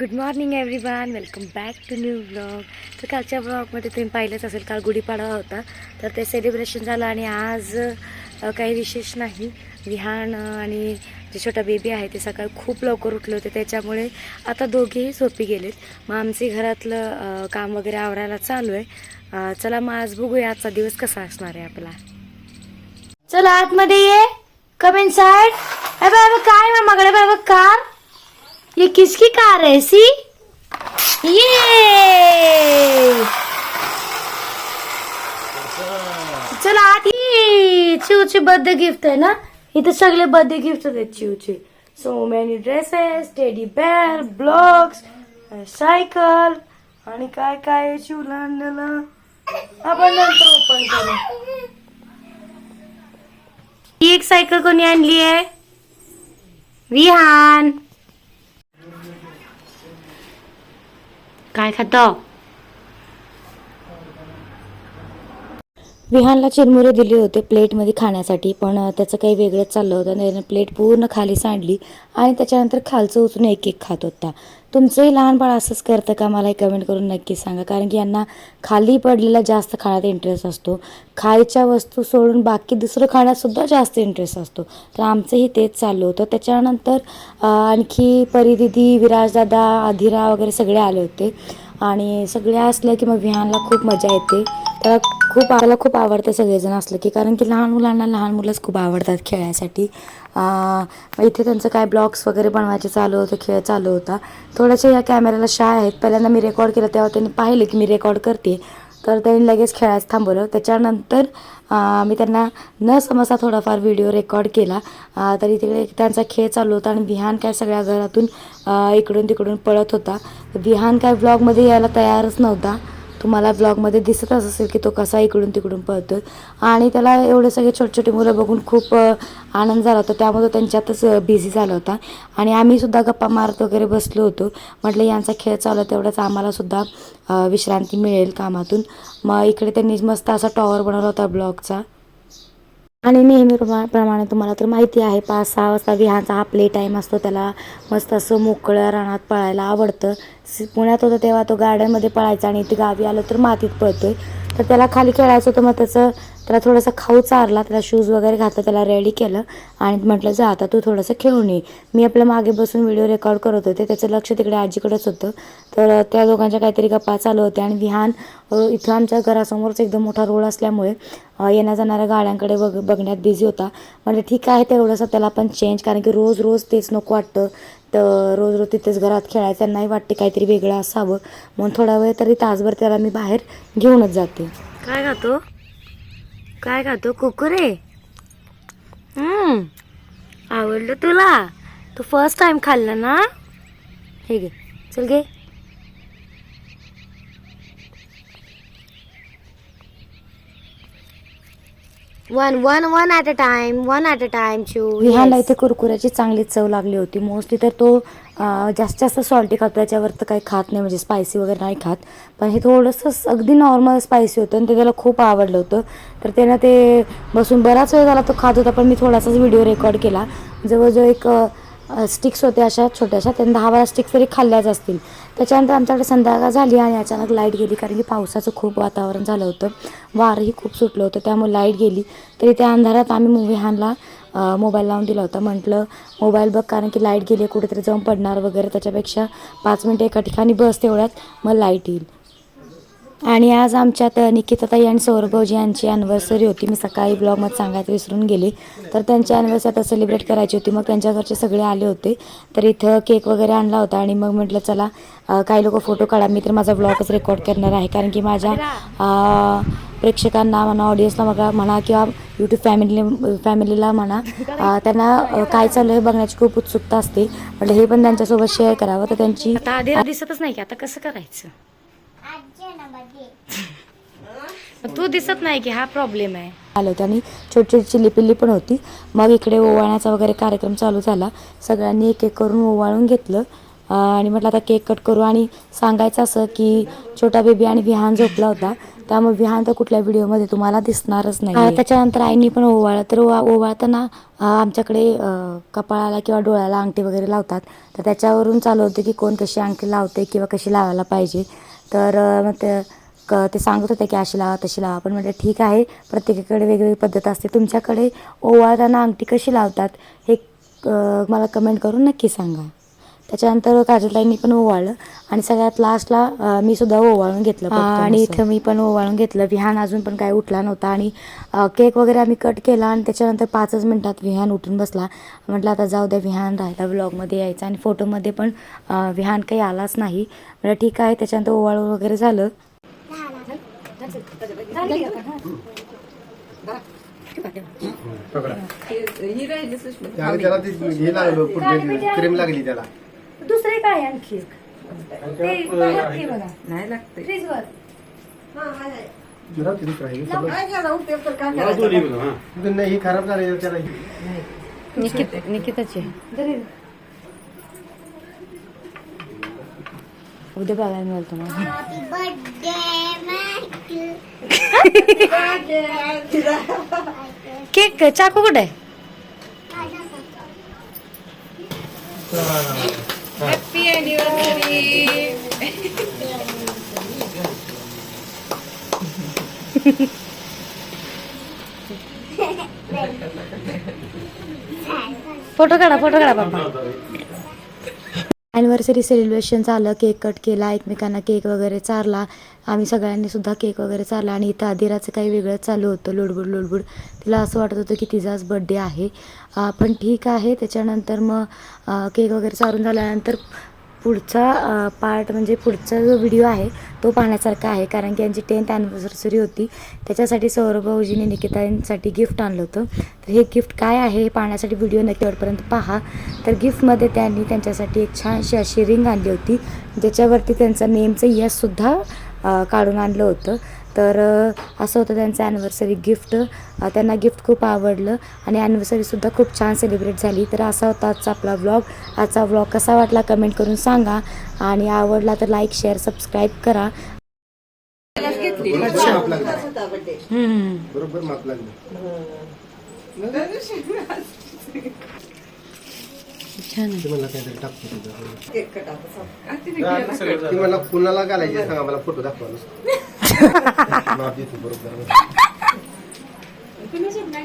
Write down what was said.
Good morning everyone welcome back to new blog तर कालच्या ब्लॉगमध्ये तुम्ही पाहिलंच असेल काल गुढीपाडवा होता. तर ते सेलिब्रेशन झालं आणि आज काही विशेष नाही. विहान आणि जे छोटा बेबी आहे ते सकाळी खूप लवकर उठले होते. त्याच्यामुळे आता दोघेही झोपी गेलेत. मग आमचे घरातलं काम वगैरे आवरायला चालू आहे. चला मग आज बघूया आजचा दिवस कसा असणार आहे आपला. चला आतमध्ये ये. कम इन साइड बाबा काय मामाकडे बाबा कार ये किसकी कार है सी? ये! चला आत ये चिवचे बर्थडे गिफ्ट आहे ना? इथे सगळे बर्थडे गिफ्ट आहेत चिवचे so many dresses teddy bear blocks cycle आणि काय काय आहे आणलेला आपण नंतर ओपन करू। ही एक सायकल कोणी आणली आहे विहान ายค่ะดอก विहानला चिरमुरे दिले होते प्लेटमध्ये खाण्यासाठी पण त्याचं काही वेगळंच चाललं होतं. त्याने प्लेट पूर्ण खाली सांडली आणि त्याच्यानंतर खालचं उचलून एक एक खात होता. तुमचंही लहान बाळ असंच करतं का? मला कमेंट करून नक्की सांगा. कारण की यांना खाली पडलेला जास्त खाण्यात इंटरेस्ट असतो. खायच्या वस्तू सोडून बाकी दुसरं खाण्यातसुद्धा जास्त इंटरेस्ट असतो. तर आमचंही तेच चाललं होतं. त्याच्यानंतर आणखी परिदिदी विराजदादा अधिरा वगैरे सगळे आले होते. आणि सगळ्या असलं की मग विहानला खूप मजा येते. त्याला खूप त्याला खूप आवडतं सगळेजण असलं की कारण की लहान मुलांना लहान मुलंच खूप आवडतात खेळायसाठी. इथे त्यांचं काय ब्लॉग्स वगैरे बनवायचे चालू होतं खेळ चालू होता. थोड्याशा या कॅमेऱ्याला शाय आहेत. पहिल्यांदा मी रेकॉर्ड केलं तेव्हा त्यांनी पाहिलं की मी रेकॉर्ड करते. तर त्यांनी लगेच खेळायचं थांबवलं. त्याच्यानंतर मी त्यांना न समजता थोडाफार व्हिडिओ रेकॉर्ड केला. तरी तिकडे त्यांचा खेळ चालू होता आणि विहान काय सगळ्या घरातून इकडून तिकडून पळत होता. विहान काय ब्लॉगमध्ये यायला तयारच नव्हता. तुम्हाला ब्लॉगमध्ये दिसतच असेल की तो कसा इकडून तिकडून पळतो आणि त्याला एवढे सगळे छोटे छोटे मुलं बघून खूप आनंद झाला होता. त्यामुळे त्यांच्यातच बिझी झाला होता. आणि आम्हीसुद्धा गप्पा मारत वगैरे बसलो होतो. म्हटलं यांचा खेळ चालू तेवढंच तेवढाच विश्रांती मिळेल कामातून. मग इकडे त्यांनी मस्त असा टॉवर बनवला होता ब्लॉगचा आणि नेहमी प्रमा- प्रमाणे तुम्हाला तर माहिती आहे पाच सहा वाजता विहांचा हा प्ले टाईम असतो त्याला. मस्त असं मोकळ्या रानात पळायला आवडतं. पुण्यात होतं तेव्हा तो गार्डनमध्ये पळायचा आणि इथे गावी आलं तर मातीत पळतोय. तर त्याला खाली खेळायचं होतं मग त्याचं त्याला थोडासा खाऊ चारला त्याला शूज वगैरे घातला त्याला रेडी केलं आणि म्हटलं जा आता तू थोडंसं खेळून ये. मी आपल्या मागे बसून व्हिडिओ रेकॉर्ड करत होते. त्याचं लक्ष तिकडे आजीकडेच होतं. तर त्या दोघांच्या काहीतरी गप्पा चालू होत्या आणि विहान इथं आमच्या घरासमोरच एकदम मोठा रोड असल्यामुळे येण्या जाणाऱ्या गाड्यांकडे बघ बघण्यात बिझी होता. म्हणजे ठीक आहे तेवढंसं त्याला पण चेंज कारण की रोज रोज तेच नको वाटतं. तर रोज रोज तिथेच घरात खेळायचं त्यांनाही वाटते काहीतरी वेगळं असावं. म्हणून थोडा वेळ तरी तासभर त्याला मी बाहेर घेऊनच जाते. काय खातो? काय खातो कुकुरे. हम्म. आवडलं तुला? तू फर्स्ट टाइम खाल्लं ना? हे घे. चल घे. One, one at a time, one at a time, chew. विहानला Yes. इथे कुरकुऱ्याची चांगली चव लागली होती. मोस्टली तर तो अं, जास्त जास्त सॉल्टी खातो. त्याच्यावर तर काही खात नाही. म्हणजे स्पायसी वगैरे नाही खात. पण हे थोडंसं अगदी नॉर्मल स्पायसी होतं आणि ते त्याला खूप आवडलं होतं. तर त्यानं ते बसून बराच वेळ झाला तो खात होता. पण मी थोडासाच व्हिडिओ रेकॉर्ड केला. जवळजवळ एक स्टिक्स होते अशा छोट्याशा त्यांनी दहा बारा स्टिक्स तरी खाल्ल्याच असतील. त्याच्यानंतर आमच्याकडे संध्याकाळ झाली आणि अचानक लाइट गेली कारण की पावसाचं खूप वातावरण झालं होतं. वारही खूप सुटलं होतं त्यामुळे लाइट गेली. तरी त्या अंधारात आम्ही मूवी हानला मोबाईल लावून दिला होता. म्हटलं मोबाईल बघ कारण की लाइट गेली कुठेतरी जाऊन पडणार वगैरे त्याच्यापेक्षा पाच मिनटं एका ठिकाणी बस तेवढ्यात मग लाइट येईल. आणि आज आमच्यात निकिताताई आणि सौरभजी यांची ॲनिव्हर्सरी होती. मी सकाळी ब्लॉगमध्ये सांगायचं विसरून गेले. तर त्यांची ॲनिव्हर्सरी आता सेलिब्रेट करायची होती. मग त्यांच्या घरचे सगळे आले होते. तर इथं केक वगैरे आणला होता आणि मग म्हटलं चला काही लोक फोटो काढा. मी तर माझा ब्लॉगच रेकॉर्ड करणार आहे. कारण की माझ्या प्रेक्षकांना म्हणा ऑडियन्सला बघा म्हणा किंवा यूट्यूब फॅमिली फॅमिलीला म्हणा त्यांना काय चालू आहे बघण्याची खूप उत्सुकता असते. म्हटलं हे पण त्यांच्यासोबत शेअर करावं. तर त्यांची आता आधी दिसतच नाही की आता कसं करायचं? तू दिसत नाही की हा प्रॉब्लेम आहे. आलं होतं आणि छोटी छोटी चिल्लीपिल्ली पण होती. मग इकडे ओवाळण्याचा वगैरे कार्यक्रम चालू झाला. सगळ्यांनी एक एक करून ओवाळून घेतलं. आणि म्हटलं आता केक कट करू आणि सांगायचं असं की छोटा बेबी आणि विहान झोपला होता. त्यामुळे विहान तर कुठल्या व्हिडिओमध्ये तुम्हाला दिसणारच नाही त्याच्यानंतर आईनी पण ओवाळलं. तर ओवा ओवाळताना आमच्याकडे कपाळाला किंवा डोळ्याला अंगठी वगैरे लावतात. तर त्याच्यावरून चालू होतं की कोण कशी अंगठी लावते किंवा कशी लावायला पाहिजे. तर मग क ते सांगत होते की अशी लावा तशी लावा पण म्हटलं ठीक आहे. प्रत्येकाकडे वेगवेगळी पद्धत असते. तुमच्याकडे ओवाळताना अंगठी कशी लावतात हे मला कमेंट करून नक्की सांगा. त्याच्यानंतर काजलताईंनी पण ओवाळलं. आणि सगळ्यात लास्टला मी सुद्धा ओवाळून घेतलं आणि इथं मी पण ओवाळून घेतलं. विहान अजून पण काय उठला नव्हता. आणि केक वगैरे आम्ही कट केला आणि त्याच्यानंतर पाचच मिनिटात विहान उठून बसला. म्हटलं आता जाऊ द्या विहान राहिला व्लॉगमध्ये यायचा. आणि फोटोमध्ये पण विहान काही आलाच नाही. म्हटलं ठीक आहे. त्याच्यानंतर ओवाळून वगैरे झालं. आणि त्याला ती हे लागलो कुठली क्रीम लागली त्याला दुसरे काय आणखी जुना ती दुसरा आहे. सगळं- नाही ही। खराब झाली त्याला निकिताची उद्या बघायला मिळेल तुम्हाला. केक चाकू कुठे? आहे फोटो काढा फोटो काढा बाबा ॲनिव्हर्सरी सेलिब्रेशन झालं केक कट केला एकमेकांना केक वगैरे चारला. आम्ही सगळ्यांनी सुद्धा केक वगैरे चारला आणि इथं आदिराचं काही वेगळंच चालू होतं लोडबुड लोडबुड. तिला असं वाटत होतं की तिचाच बड्डे आहे. पण ठीक आहे. त्याच्यानंतर मग केक वगैरे चारून झाल्यानंतर पुढचा पार्ट म्हणजे पुढचा जो व्हिडिओ आहे तो पाहण्यासारखा आहे. कारण की यांची टेन्थ ॲनिव्हर्सरी होती. त्याच्यासाठी सौरभ भाऊजीने निकितांसाठी गिफ्ट आणलं होतं. तर हे गिफ्ट काय आहे हे पाहण्यासाठी व्हिडिओ नक्कीवटपर्यंत पहा. तर गिफ्टमध्ये त्यांनी त्यांच्यासाठी एक छानशी अशी रिंग आणली होती. ज्याच्यावरती त्यांचं नेमचं यशसुद्धा काढून आणलं होतं. तर असं होतं त्यांचं ॲनिव्हर्सरी गिफ्ट त्यांना गिफ्ट खूप आवडलं आणि ॲनिव्हर्सरीसुद्धा खूप छान सेलिब्रेट झाली. तर असा होता आजचा आपला व्लॉग आजचा व्लॉग कसा वाटला कमेंट करून सांगा आणि आवडला तर लाईक शेअर सबस्क्राईब करा. मला कुणाला घालायची सांगा मला फोटो दाखवा Mga beauty, burog na. Pinasig na